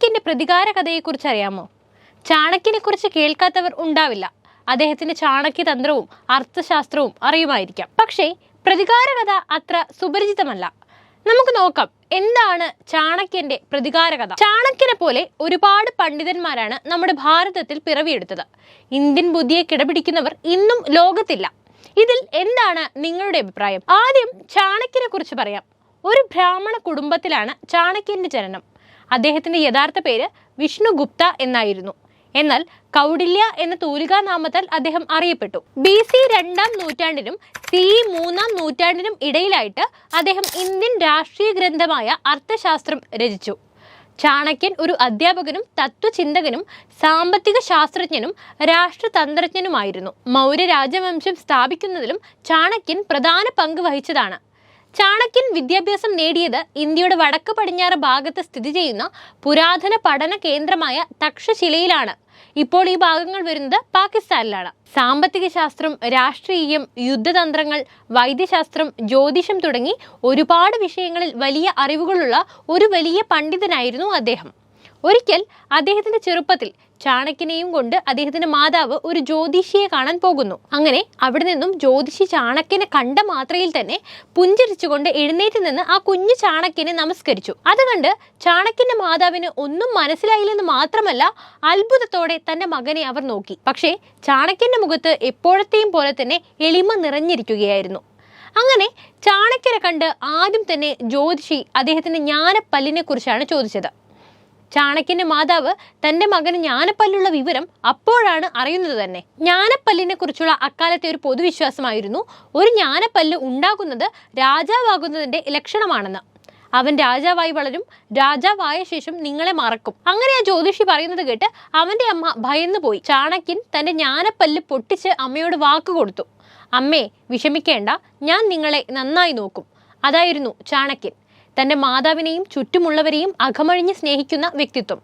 ചാണക്യന്റെ പ്രതികാര കഥയെക്കുറിച്ച് അറിയാമോ ചാണക്യനെക്കുറിച്ച് കേൾക്കാത്തവർ ഉണ്ടാവില്ല. അദ്ദേഹത്തിന്റെ ചാണക്യ തന്ത്രവും അർത്ഥശാസ്ത്രവും അറിയുമായിരിക്കാം. പക്ഷേ പ്രതികാര കഥ അത്ര സുപരിചിതമല്ല. നമുക്ക് നോക്കാം എന്താണ് ചാണക്യന്റെ പ്രതികാര കഥ ചാണക്യനെ പോലെ ഒരുപാട് പണ്ഡിതന്മാരാണ് നമ്മുടെ ഭാരതത്തിൽ പിറവിയെടുത്തത്. ഇന്ത്യൻ ബുദ്ധിയെ കിടപിടിക്കുന്നവർ ഇന്നും ലോകത്തില്ല. ഇതിൽ എന്താണ് നിങ്ങളുടെ അഭിപ്രായം? ആദ്യം ചാണക്യനെ കുറിച്ച് പറയാം. ഒരു ബ്രാഹ്മണ കുടുംബത്തിലാണ് ചാണക്യന്റെ ജനനം. അദ്ദേഹത്തിന്റെ യഥാർത്ഥ പേര് വിഷ്ണുഗുപ്ത എന്നായിരുന്നു. എന്നാൽ കൗടില്യ എന്ന തൂലികാ നാമത്താൽ അദ്ദേഹം അറിയപ്പെട്ടു. ബി സി രണ്ടാം നൂറ്റാണ്ടിനും സി മൂന്നാം നൂറ്റാണ്ടിനും ഇടയിലായിട്ട് അദ്ദേഹം ഇന്ത്യൻ രാഷ്ട്രീയ ഗ്രന്ഥമായ അർത്ഥശാസ്ത്രം രചിച്ചു. ചാണക്യൻ ഒരു അധ്യാപകനും തത്വചിന്തകനും സാമ്പത്തിക ശാസ്ത്രജ്ഞനും രാഷ്ട്രതന്ത്രജ്ഞനുമായിരുന്നു. മൗര്യ രാജവംശം സ്ഥാപിക്കുന്നതിലും ചാണക്യൻ പ്രധാന പങ്ക് വഹിച്ചതാണ്. ചാണക്യൻ വിദ്യാഭ്യാസം നേടിയത് ഇന്ത്യയുടെ വടക്ക് പടിഞ്ഞാറ് ഭാഗത്ത് സ്ഥിതി ചെയ്യുന്ന പുരാതന പഠന കേന്ദ്രമായ തക്ഷശിലയിലാണ്. ഇപ്പോൾ ഈ ഭാഗങ്ങൾ വരുന്നത് പാകിസ്ഥാനിലാണ്. സാമ്പത്തിക ശാസ്ത്രം രാഷ്ട്രീയം യുദ്ധതന്ത്രങ്ങൾ വൈദ്യശാസ്ത്രം ജ്യോതിഷം തുടങ്ങി ഒരുപാട് വിഷയങ്ങളിൽ വലിയ അറിവുകളുള്ള ഒരു വലിയ പണ്ഡിതനായിരുന്നു അദ്ദേഹം. ഒരിക്കൽ അദ്ദേഹത്തിന്റെ ചെറുപ്പത്തിൽ ചാണക്യനെയും കൊണ്ട് അദ്ദേഹത്തിന്റെ മാതാവ് ഒരു ജ്യോതിഷിയെ കാണാൻ പോകുന്നു. അങ്ങനെ അവിടെ നിന്നും ജ്യോതിഷി ചാണക്യനെ കണ്ട മാത്രയിൽ തന്നെ പുഞ്ചിരിച്ചുകൊണ്ട് എഴുന്നേറ്റ് നിന്ന് ആ കുഞ്ഞു ചാണക്യനെ നമസ്കരിച്ചു. അത് കണ്ട് ചാണക്യന്റെ മാതാവിന് ഒന്നും മനസ്സിലായില്ലെന്ന് മാത്രമല്ല അത്ഭുതത്തോടെ തന്റെ മകനെ അവർ നോക്കി. പക്ഷേ ചാണക്യന്റെ മുഖത്ത് എപ്പോഴത്തെയും പോലെ തന്നെ എളിമ നിറഞ്ഞിരിക്കുകയായിരുന്നു. അങ്ങനെ ചാണക്യനെ കണ്ട് ആദ്യം തന്നെ ജ്യോതിഷി അദ്ദേഹത്തിന്റെ ജ്ഞാനപ്പല്ലിനെ കുറിച്ചാണ് ചോദിച്ചത്. ചാണക്യന്റെ മാതാവ് തന്റെ മകന് ജ്ഞാനപ്പല്ലുള്ള വിവരം അപ്പോഴാണ് അറിയുന്നത് തന്നെ. ജ്ഞാനപ്പല്ലിനെ കുറിച്ചുള്ള അക്കാലത്തെ ഒരു പൊതുവിശ്വാസമായിരുന്നു. ഒരു ജ്ഞാനപ്പല്ല് ഉണ്ടാകുന്നത് രാജാവാകുന്നതിന്റെ ലക്ഷണമാണെന്ന്. അവൻ രാജാവായി വളരും. രാജാവായ ശേഷം നിങ്ങളെ മറക്കും. അങ്ങനെ ആ ജ്യോതിഷി പറയുന്നത് കേട്ട് അവന്റെ അമ്മ ഭയന്നു പോയി. ചാണക്യൻ തന്റെ ജ്ഞാനപ്പല്ല് പൊട്ടിച്ച് അമ്മയോട് വാക്ക് കൊടുത്തു. അമ്മേ വിഷമിക്കേണ്ട. ഞാൻ നിങ്ങളെ നന്നായി നോക്കും. അതായിരുന്നു ചാണക്യൻ. തന്റെ മാതാവിനെയും ചുറ്റുമുള്ളവരെയും അകമഴിഞ്ഞ് സ്നേഹിക്കുന്ന വ്യക്തിത്വം.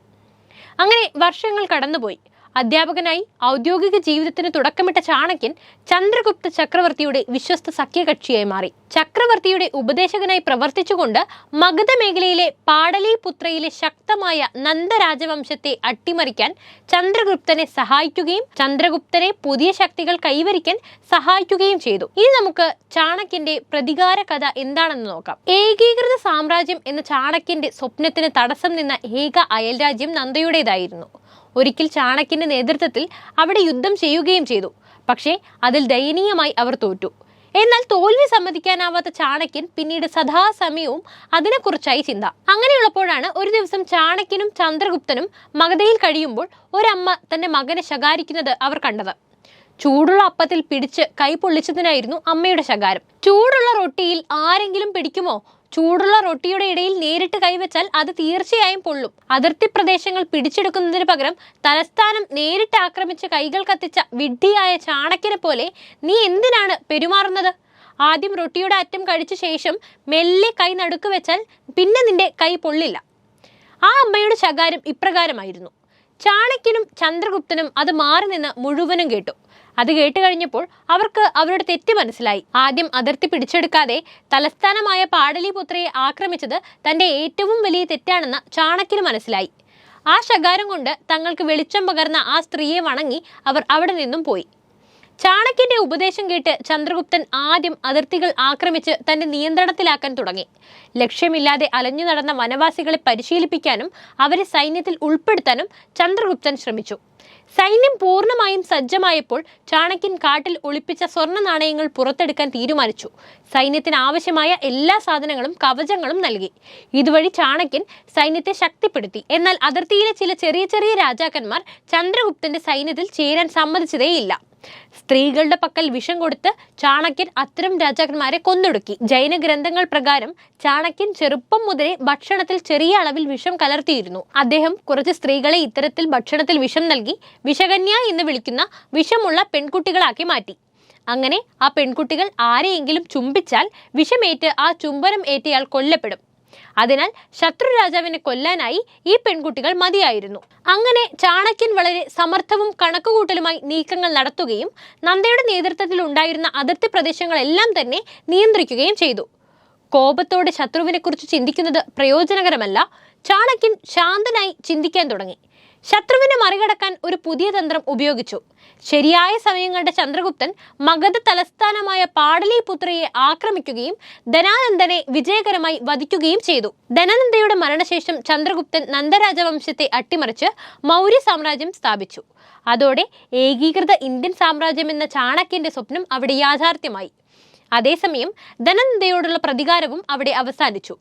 അങ്ങനെ വർഷങ്ങൾ കടന്നുപോയി. അധ്യാപകനായി ഔദ്യോഗിക ജീവിതത്തിന് തുടക്കമിട്ട ചാണക്യൻ ചന്ദ്രഗുപ്ത ചക്രവർത്തിയുടെ വിശ്വസ്ത സഖ്യകക്ഷിയായി മാറി. ചക്രവർത്തിയുടെ ഉപദേശകനായി പ്രവർത്തിച്ചുകൊണ്ട് മഗധ മേഖലയിലെ പാടലീപുത്രയിലെ ശക്തമായ നന്ദരാജവംശത്തെ അട്ടിമറിക്കാൻ ചന്ദ്രഗുപ്തനെ സഹായിക്കുകയും ചന്ദ്രഗുപ്തനെ പുതിയ ശക്തികൾ കൈവരിക്കാൻ സഹായിക്കുകയും ചെയ്തു. ഇനി നമുക്ക് ചാണക്യന്റെ പ്രതികാര കഥ എന്താണെന്ന് നോക്കാം. ഏകീകൃത സാമ്രാജ്യം എന്ന ചാണക്യന്റെ സ്വപ്നത്തിന് തടസ്സം നിന്ന ഏക അയൽരാജ്യം നന്ദയുടേതായിരുന്നു. ഒരിക്കൽ ചാണക്യന്റെ നേതൃത്വത്തിൽ അവിടെ യുദ്ധം ചെയ്യുകയും ചെയ്തു. പക്ഷേ അതിൽ ദയനീയമായി അവർ തോറ്റു. എന്നാൽ തോൽവി സമ്മതിക്കാനാവാത്ത ചാണക്യൻ പിന്നീട് സദാസമയവും അതിനെക്കുറിച്ചായി ചിന്ത. അങ്ങനെയുള്ളപ്പോഴാണ് ഒരു ദിവസം ചാണക്യനും ചന്ദ്രഗുപ്തനും മഗധയിൽ കഴിയുമ്പോൾ ഒരമ്മ തന്റെ മകനെ ശകാരിക്കുന്നത് അവർ കണ്ടത്. ചൂടുള്ള അപ്പത്തിൽ പിടിച്ച് കൈ പൊള്ളിച്ചതിനായിരുന്നു അമ്മയുടെ ശകാരം. ചൂടുള്ള റൊട്ടിയിൽ ആരെങ്കിലും പിടിക്കുമോ? ചൂടുള്ള റൊട്ടിയുടെ ഇടയിൽ നേരിട്ട് കൈവച്ചാൽ അത് തീർച്ചയായും പൊള്ളും. അതിർത്തി പ്രദേശങ്ങൾ പിടിച്ചെടുക്കുന്നതിന് പകരം തലസ്ഥാനം നേരിട്ട് ആക്രമിച്ച് കൈകൾ കത്തിച്ച വിഡ്ഢിയായ ചാണക്യനെ പോലെ നീ എന്തിനാണ് പെരുമാറുന്നത്? ആദ്യം റൊട്ടിയുടെ അറ്റം കഴിച്ച ശേഷം മെല്ലെ കൈ നടുക്ക് വെച്ചാൽ പിന്നെ നിന്റെ കൈ പൊള്ളില്ല. ആ അമ്മയുടെ ശകാരം ഇപ്രകാരമായിരുന്നു. ചാണക്യനും ചന്ദ്രഗുപ്തനും അത് മാറി നിന്ന് മുഴുവനും കേട്ടു. അത് കേട്ട് കഴിഞ്ഞപ്പോൾ അവർക്ക് അവരുടെ തെറ്റ് മനസ്സിലായി. ആദ്യം അതിർത്തി പിടിച്ചെടുക്കാതെ തലസ്ഥാനമായ പാടലിപുത്രയെ ആക്രമിച്ചത് തന്റെ ഏറ്റവും വലിയ തെറ്റാണെന്ന് ചാണക്കിന് മനസ്സിലായി. ആ ശകാരം കൊണ്ട് തങ്ങൾക്ക് വെളിച്ചം പകർന്ന ആ സ്ത്രീയെ വണങ്ങി അവർ അവിടെ നിന്നും പോയി. ചാണക്യന്റെ ഉപദേശം കേട്ട് ചന്ദ്രഗുപ്തൻ ആദ്യം അതിർത്തികൾ ആക്രമിച്ച് തന്റെ നിയന്ത്രണത്തിലാക്കാൻ തുടങ്ങി. ലക്ഷ്യമില്ലാതെ അലഞ്ഞു നടന്ന വനവാസികളെ പരിശീലിപ്പിക്കാനും അവരെ സൈന്യത്തിൽ ഉൾപ്പെടുത്താനും ചന്ദ്രഗുപ്തൻ ശ്രമിച്ചു. സൈന്യം പൂർണമായും സജ്ജമായപ്പോൾ ചാണക്യൻ കാട്ടിൽ ഒളിപ്പിച്ച സ്വർണ നാണയങ്ങൾ പുറത്തെടുക്കാൻ തീരുമാനിച്ചു. സൈന്യത്തിന് ആവശ്യമായ എല്ലാ സാധനങ്ങളും കവചങ്ങളും നൽകി. ഇതുവഴി ചാണക്യൻ സൈന്യത്തെ ശക്തിപ്പെടുത്തി. എന്നാൽ അതിർത്തിയിലെ ചില ചെറിയ ചെറിയ രാജാക്കന്മാർ ചന്ദ്രഗുപ്തന്റെ സൈന്യത്തിൽ ചേരാൻ സമ്മതിച്ചതേയില്ല. സ്ത്രീകളുടെ പക്കൽ വിഷം കൊടുത്ത് ചാണക്യൻ അത്തരം രാജാക്കന്മാരെ കൊന്നൊടുക്കി. ജൈന ഗ്രന്ഥങ്ങൾ പ്രകാരം ചാണക്യൻ ചെറുപ്പം മുതലേ ഭക്ഷണത്തിൽ ചെറിയ അളവിൽ വിഷം കലർത്തിയിരുന്നു. അദ്ദേഹം കുറച്ച് സ്ത്രീകളെ ഇത്തരത്തിൽ ഭക്ഷണത്തിൽ വിഷം നൽകി വിഷകന്യ എന്ന് വിളിക്കുന്ന വിഷമുള്ള പെൺകുട്ടികളാക്കി മാറ്റി. അങ്ങനെ ആ പെൺകുട്ടികൾ ആരെയെങ്കിലും ചുംബിച്ചാൽ വിഷമേറ്റ് ആ ചുംബനം ഏറ്റയാൾ കൊല്ലപ്പെടും. അതിനാൽ ശത്രു രാജാവിനെ കൊല്ലാനായി ഈ പെൺകുട്ടികൾ മതിയായിരുന്നു. അങ്ങനെ ചാണക്യൻ വളരെ സമർത്ഥവും കണക്കുകൂട്ടലുമായി നീക്കങ്ങൾ നടത്തുകയും നന്ദയുടെ നേതൃത്വത്തിൽ ഉണ്ടായിരുന്ന അതിർത്തി പ്രദേശങ്ങളെല്ലാം തന്നെ നിയന്ത്രിക്കുകയും ചെയ്തു. കോപത്തോടെ ശത്രുവിനെക്കുറിച്ച് ചിന്തിക്കുന്നത് പ്രയോജനകരമല്ല. ചാണക്യൻ ശാന്തനായി ചിന്തിക്കാൻ തുടങ്ങി. ശത്രുവിനെ മറികടക്കാൻ ഒരു പുതിയ തന്ത്രം ഉപയോഗിച്ചു. ശരിയായ സമയം കണ്ട ചന്ദ്രഗുപ്തൻ മഗധ തലസ്ഥാനമായ പാടലിപുത്രയെ ആക്രമിക്കുകയും ധനാനന്ദനെ വിജയകരമായി വധിക്കുകയും ചെയ്തു. ധനാനന്ദയുടെ മരണശേഷം ചന്ദ്രഗുപ്തൻ നന്ദരാജവംശത്തെ അട്ടിമറിച്ച് മൗര്യ സാമ്രാജ്യം സ്ഥാപിച്ചു. അതോടെ ഏകീകൃത ഇന്ത്യൻ സാമ്രാജ്യം എന്ന ചാണക്യന്റെ സ്വപ്നം അവിടെ യാഥാർത്ഥ്യമായി. അതേസമയം ധനനന്ദയോടുള്ള പ്രതികാരവും അവിടെ അവസാനിച്ചു.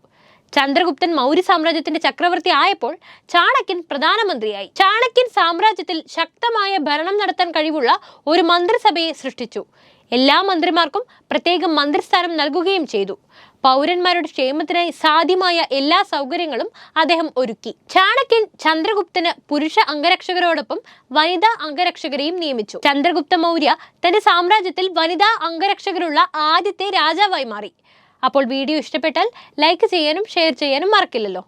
ചന്ദ്രഗുപ്തൻ മൗര്യ സാമ്രാജ്യത്തിന്റെ ചക്രവർത്തി ആയപ്പോൾ ചാണക്യൻ പ്രധാനമന്ത്രിയായി. ചാണക്യൻ സാമ്രാജ്യത്തിൽ ശക്തമായ ഭരണം നടത്താൻ കഴിവുള്ള ഒരു മന്ത്രിസഭയെ സൃഷ്ടിച്ചു. എല്ലാ മന്ത്രിമാർക്കും പ്രത്യേകം മന്ത്രിസ്ഥാനം നൽകുകയും ചെയ്തു. പൗരന്മാരുടെ ക്ഷേമത്തിനായി സാധ്യമായ എല്ലാ സൗകര്യങ്ങളും അദ്ദേഹം ഒരുക്കി. ചാണക്യൻ ചന്ദ്രഗുപ്തന് പുരുഷ അംഗരക്ഷകരോടൊപ്പം വനിതാ അംഗരക്ഷകരെയും നിയമിച്ചു. ചന്ദ്രഗുപ്ത മൗര്യ തന്റെ സാമ്രാജ്യത്തിൽ വനിതാ അംഗരക്ഷകരുള്ള ആദ്യത്തെ രാജാവായി മാറി. അപ്പോൾ വീഡിയോ ഇഷ്ടപ്പെട്ടാൽ ലൈക്ക് ചെയ്യാനും ഷെയർ ചെയ്യാനും മറക്കില്ലല്ലോ.